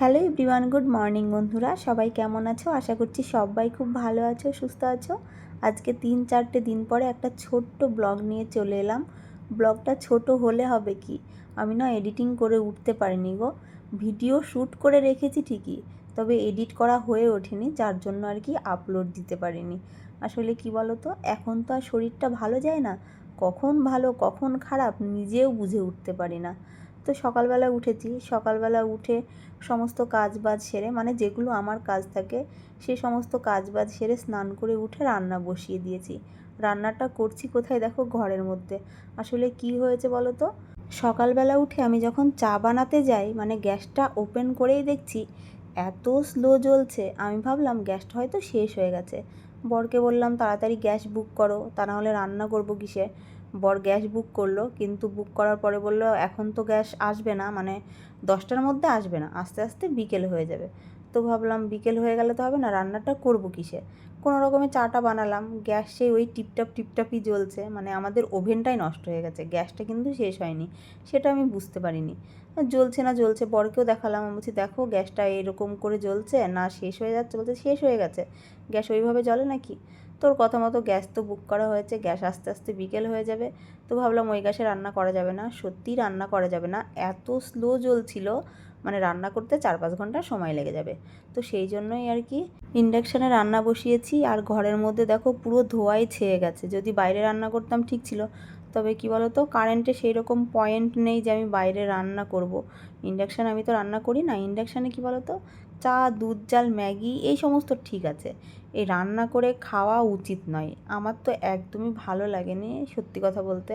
Hello everyone, good morning বন্ধুরা। সবাই কেমন আছো? আশা করছি সবাই খুব ভালো আছো, সুস্থ আছো। আজকে তিন চারটে দিন পরে একটা ছোট্ট ব্লগ নিয়ে চলে এলাম। ব্লগটা ছোট হলে হবে কি? আমি না এডিটিং করে উঠতে পারিনি গো। ভিডিও শ্যুট করে রেখেছি ঠিকই, তবে এডিট করা হয়ে ওঠেনি, যার জন্য আর কি আপলোড দিতে পারিনি। আসলে কি বলো তো এখন তো আর শরীরটা ভালো যায় না। কখন ভালো, কখন খারাপ নিজেও বুঝে উঠতে পারি না। তো সকালবেলা উঠেছি। সকালবেলা উঠে সমস্ত কাজ বাজ সেরে মানে যেগুলো আমার কাজ থাকে, সে সমস্ত কাজ বাজ সেরে স্নান করে উঠে রান্না বসিয়ে দিয়েছি। রান্নাটা করছি কোথায় দেখো? ঘরের মধ্যে। আসলে কি হয়েছে বলো তো? সকালবেলা উঠে আমি যখন চা বানাতে যাই মানে গ্যাসটা ওপেন করেই দেখছি এত স্লো জ্বলছে, আমি ভাবলাম গ্যাসটা হয়তো শেষ হয়ে গেছে। বরকে বললাম, তাড়াতাড়ি গ্যাস বুক করো, তা নাহলে রান্না করব কিসে? বর গ্যাস বুক করল, কিন্তু বুক করার পরে বলল, এখন তো গ্যাস আসবে না মানে দশটার মধ্যে আসবে না, আস্তে আস্তে বিকেল হয়ে যাবে। তো ভাবলাম বিকেল হয়ে গেলে তো হবে না, রান্নাটা করব কিসে? কোনো রকমে চাটা বানালাম, গ্যাস সেই ওই টিপটাপ টিপটাপই জ্বলছে মানে আমাদের ওভেনটাই নষ্ট হয়ে গেছে, গ্যাসটা কিন্তু শেষ হয়নি, সেটা আমি বুঝতে পারিনি। জ্বলছে না জ্বলছে, বরকেও দেখালাম, আমি বলছি, দেখো গ্যাসটা এরকম করে জ্বলছে, না শেষ হয়ে যাচ্ছে বলছে, শেষ হয়ে গেছে। গ্যাস ওইভাবে জ্বলে নাকি? তোর কথা মতো গ্যাস তো বুক করা হয়েছে, গ্যাস আস্তে আস্তে বিকেল হয়ে যাবে। তো ভাবলাম ওই গ্যাসে রান্না করা যাবে না, সত্যিই রান্না করা যাবে না। এত স্লো জ্বলছিল মানে রান্না করতে চার পাঁচ ঘণ্টা সময় লেগে যাবে। তো সেই জন্যই আর কি ইন্ডাকশানে রান্না বসিয়েছি। আর ঘরের মধ্যে দেখো পুরো ধোয়াই ছেয়ে গেছে। যদি বাইরে রান্না করতাম ঠিক ছিল। তবে কি বলো তো কারেন্টে সেই রকম পয়েন্ট নেই যে আমি বাইরে রান্না করব। ইন্ডাকশান আমি তো রান্না করি না। ইন্ডাকশানে কি বলো তো চা দুধ জাল, ম্যাগি, এই সমস্ত ঠিক আছে। এই রান্না করে খাওয়া উচিত নয়। আমার তো একদমই ভালো লাগেনি সত্যি কথা বলতে।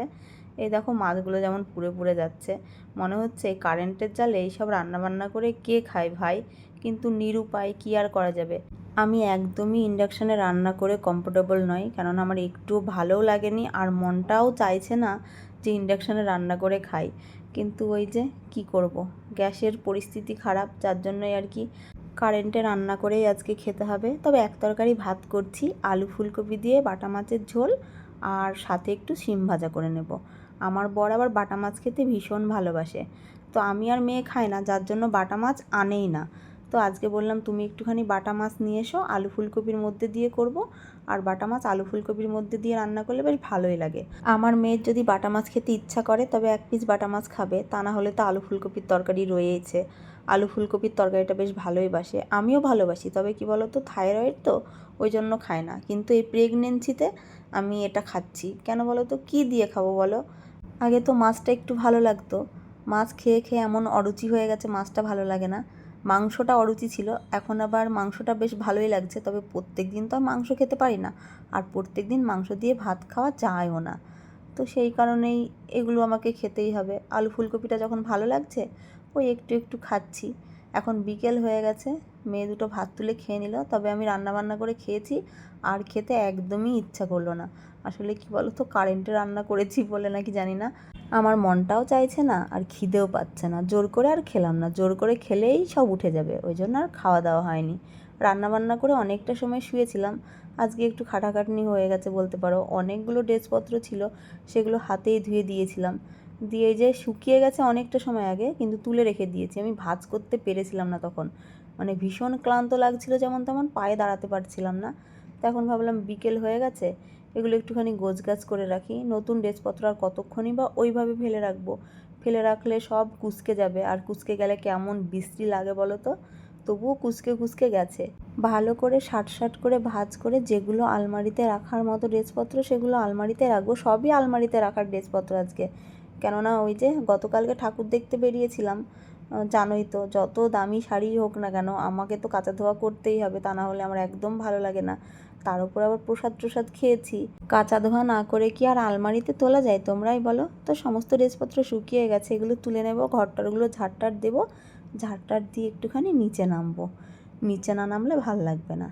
এই দেখো মাছগুলো যেমন পুড়ে পুড়ে যাচ্ছে। মনে হচ্ছে কারেন্টের জালে এইসব রান্নাবান্না করে কে খায় ভাই? কিন্তু নিরুপায় কী আর করা যাবে? আমি একদমই ইন্ডাকশানে রান্না করে কমফোর্টেবল নই। কেননা আমার একটু ভালোও লাগেনি আর মনটাও চাইছে না যে ইন্ডাকশানে রান্না করে খাই। কিন্তু ওই যে কি করব? গ্যাসের পরিস্থিতি খারাপ, যার জন্যই আর কি কারেন্টে রান্না করেই আজকে খেতে হবে। তবে এক তরকারি ভাত করছি, আলু ফুলকপি দিয়ে বাটা মাছের ঝোল আর সাথে একটু শিম ভাজা করে নেব। আমার বর আবার বাটা মাছ খেতে ভীষণ ভালোবাসে। তো আমি আর মেয়ে খাই না, যার জন্য বাটা মাছ আনেই না। তো আজকে বললাম তুমি একটুখানি বাটা মাছ নিয়ে এসো, আলু ফুলকপির মধ্যে দিয়ে করব। আর বাটা মাছ আলু ফুলকপির মধ্যে দিয়ে রান্না করলে বেশ ভালোই লাগে। আমার মেয়ের যদি বাটা মাছ খেতে ইচ্ছা করে, তবে এক পিস বাটা মাছ খাবে, তা না হলে তো আলু ফুলকপির তরকারি রয়েছে আলু ফুলকপির তরকারিটা বেশ ভালোই বাসে। আমিও ভালোবাসি, তবে কি বলো তো থাইরয়েড তো ওই জন্য খায় না। কিন্তু এই প্রেগনেন্সিতে আমি এটা খাচ্ছি। কেন বলো তো কী দিয়ে খাব বলো? আগে তো মাছটা একটু ভালো লাগতো। মাছ খেয়ে খেয়ে এমন অরুচি হয়ে গেছে, মাছটা ভালো লাগে না। মাংসটা অরুচি ছিল। এখন আবার মাংসটা বেশ ভালোই লাগছে, তবে প্রত্যেক দিন তো মাংস খেতে পারি না। আর প্রত্যেক দিন মাংস দিয়ে ভাত খাওয়া যায়ও না। তো সেই কারণেই এগুলো আমাকে খেতেই হবে। আলু ফুলকপিটা যখন ভালো লাগছে, ওই একটু একটু খাচ্ছি। এখন বিকেল হয়ে গেছে, মেয়ে দুটো ভাত তুলে খেয়ে নিল। তবে আমি রান্না বান্না করে খেয়েছি, আর খেতে একদমই ইচ্ছা করল না। আসলে কি বলো তো কারেন্টে রান্না করেছি বলে নাকি জানি না। আমার মনটাও চাইছে না, আর খিদেও পাচ্ছে না। জোর করে আর খেলাম না। জোর করে খেলেই সব উঠে যাবে। ওই জন্য আর খাওয়া দাওয়া হয়নি। রান্না বান্না করে অনেকটা সময় শুয়েছিলাম। আজকে একটু খাটাখাটনি হয়ে গেছে বলতে পারো। অনেকগুলো ড্রেসপত্র ছিল, সেগুলো হাতেই ধুয়ে দিয়েছিলাম। দিয়ে যে শুকিয়ে গেছে অনেকটা সময় আগে, কিন্তু তুলে রেখে দিয়েছি। আমি ভাজ করতে পেরেছিলাম না তখন। মানে ভীষণ ক্লান্ত লাগছিল যেমন তেমন পায়ে দাঁড়াতে পারছিলাম না। তো এখন ভাবলাম বিকেল হয়ে গেছে। এগুলো একটুখানি গোছগাছ করে রাখি। নতুন ড্রেসপত্র আর কতক্ষণই বা ওইভাবে ফেলে রাখব? ফেলে রাখলে সব কুচকে যাবে। আর কুচকে গেলে কেমন বিশ্রী লাগে বলো তো? তবুও কুচকে কুচকে গেছে। ভালো করে শার্ট শার্ট করে ভাজ করে যেগুলো আলমারিতে রাখার মতো ড্রেসপত্র, সেগুলো আলমারিতে রাখব। সবই আলমারিতে রাখার ড্রেসপত্র আজকে। কেননা ওই যে গতকালকে ঠাকুর দেখতে বেরিয়েছিলাম জানোই তো, যত দামি শাড়ি হোক না কেন, আমাকে তো কাঁচা ধোয়া করতেই হবে। তা না হলে আমার একদম ভালো লাগে না। তার উপর আবার প্রসাদ প্রসাদ খেয়েছি। কাঁচা ধোয়া না করে কি আর আলমারিতে তোলা যায় তোমরাই বলো? তো সমস্ত ড্রেসপত্র শুকিয়ে গেছে, এগুলো তুলে নেব, ঘরটারগুলো ঝাড়টার দেবো, ঝাড়টার দিয়ে একটুখানি নিচে নামবো। নিচে না নামলে ভালো লাগবে না।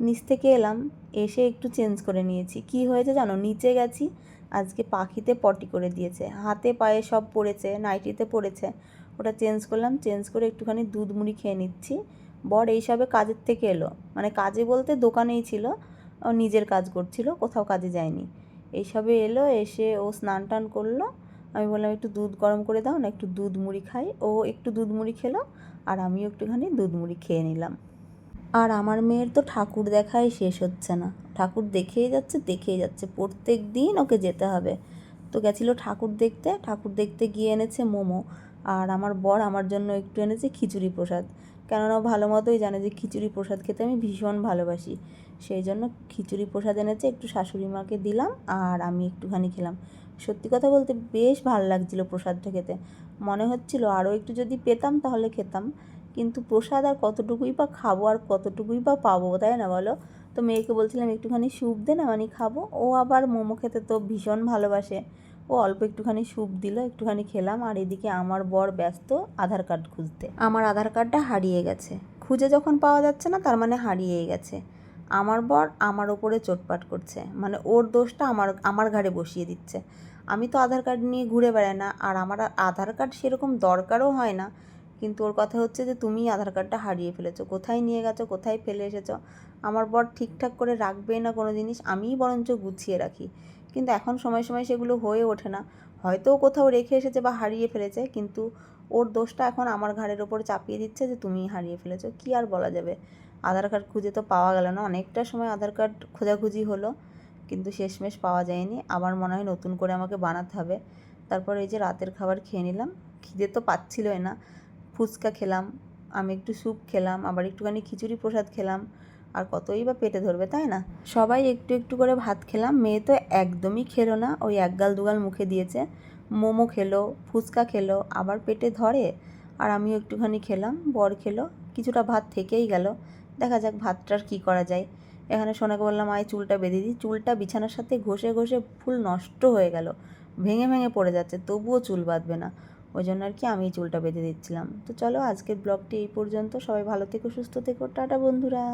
নিচ থেকে এলাম, এসে একটু চেঞ্জ করে নিয়েছি। কি হয়েছে জানো? নিচে গেছি, আজকে পাখিতে পটি করে দিয়েছে। হাতে পায়ে সব পড়েছে, নাইটিতে পড়েছে। ওটা চেঞ্জ করলাম, চেঞ্জ করে একটুখানি দুধ মুড়ি খেয়ে নিচ্ছি। বর এইসবে কাজের থেকে এলো। মানে কাজে বলতে দোকানেই ছিল, ও নিজের কাজ করছিল, কোথাও কাজে যায়নি। এইসবে এলো, এসে ও স্নান টান করল। আমি বললাম, একটু দুধ গরম করে দাও না, একটু দুধ মুড়ি খাই। ও একটু দুধ মুড়ি খেলো, আর আমিও একটুখানি দুধ মুড়ি খেয়ে নিলাম। আর আমার মেয়ের তো ঠাকুর দেখাই শেষ হচ্ছে না। ঠাকুর দেখেই যাচ্ছে দেখেই যাচ্ছে। প্রত্যেক দিন ওকে যেতে হবে। তো গেছিল ঠাকুর দেখতে। ঠাকুর দেখতে গিয়ে এনেছে মোমো। আর আমার বর আমার জন্য একটু এনেছে খিচুড়ি প্রসাদ। কেননা ভালো মতোই জানে যে খিচুড়ি প্রসাদ খেতে আমি ভীষণ ভালোবাসি। সেই জন্য খিচুড়ি প্রসাদ এনেছে, একটু শাশুড়ি মাকে দিলাম আর আমি একটুখানি খেলাম। সত্যি কথা বলতে বেশ ভালো লাগছিল প্রসাদটা খেতে। মনে হচ্ছিল আরও একটু যদি পেতাম তাহলে খেতাম। কিন্তু প্রসাদ আর কতটুকুই বা খাব আর কতটুকুই বা পাবো, তাই না বলো? তো মেয়েকে বলছিলাম, একটুখানি স্যুপ দে না মানে খাব। ও আবার মোমো খেতে তো ভীষণ ভালোবাসে। ও অল্প একটুখানি স্যুপ দিল, একটুখানি খেলাম আর এদিকে আমার বর ব্যস্ত আধার কার্ড খুঁজতে। আমার আধার কার্ডটা হারিয়ে গেছে। খুঁজে যখন পাওয়া যাচ্ছে না, তার মানে হারিয়েই গেছে। আমার বর আমার ওপরে চোটপাট করছে। মানে ওর দোষটা আমার আমার ঘাড়ে বসিয়ে দিচ্ছে। আমি তো আধার কার্ড নিয়ে ঘুরে বেড়াই না। আর আমার আধার কার্ড সেরকম দরকারও হয় না। কিন্তু ওর কথা হচ্ছে যে, তুমি আধার কার্ডটা হারিয়ে ফেলেছো। কোথায় নিয়ে গেছো? কোথায় ফেলে এসেছ? আমার বর ঠিকঠাক করে রাখবেই না কোনো জিনিস। আমিই বরঞ্চ গুছিয়ে রাখি। কিন্তু এখন সময় সময় সেগুলো হয়ে ওঠে না। হয়তো কোথাও রেখে এসেছে বা হারিয়ে ফেলেছে, কিন্তু ওর দোষটা এখন আমার ঘাড়ের ওপর চাপিয়ে দিচ্ছে যে তুমিই হারিয়ে ফেলেছো। কী আর বলা যাবে? আধার কার্ড খুঁজে তো পাওয়া গেল না। অনেকটা সময় আধার কার্ড খোঁজাখুঁজি হলো, কিন্তু শেষমেশ পাওয়া যায়নি। আবার মনে হয় নতুন করে আমাকে বানাতে হবে। তারপর এই যে রাতের খাবার খেয়ে নিলাম। খিদে তো পাচ্ছিলই না। ফুচকা খেলাম, আমি একটু স্যুপ খেলাম, আবার একটুখানি খিচুড়ি প্রসাদ খেলাম। আর কতই বা পেটে ধরবে, তাই না? সবাই একটু একটু করে ভাত খেলাম, মেয়ে তো একদমই খেলো না, ওই একগাল দুগাল মুখে দিয়েছে। মোমো খেলো, ফুচকা খেলো, আবার পেটে ধরে, আর আমিও একটুখানি খেলাম, বর খেলো, কিছুটা ভাত থেকেই গেল। দেখা যাক ভাতটার কী করা যায়। এখানে সোনাকে বললাম, আয় চুলটা বেঁধে দিই। চুলটা বিছানার সাথে ঘষে ঘষে ফুল নষ্ট হয়ে গেল, ভেঙে ভেঙে পড়ে যাচ্ছে, তবুও চুল বাঁধবে না। ওই জন্য আর কি আমি চুলটা বেঁধে দিচ্ছিলাম। তো চলো আজকের ব্লগটি এই পর্যন্ত। সবাই ভালো থেকো, সুস্থ থেকো। টাটা বন্ধুরা।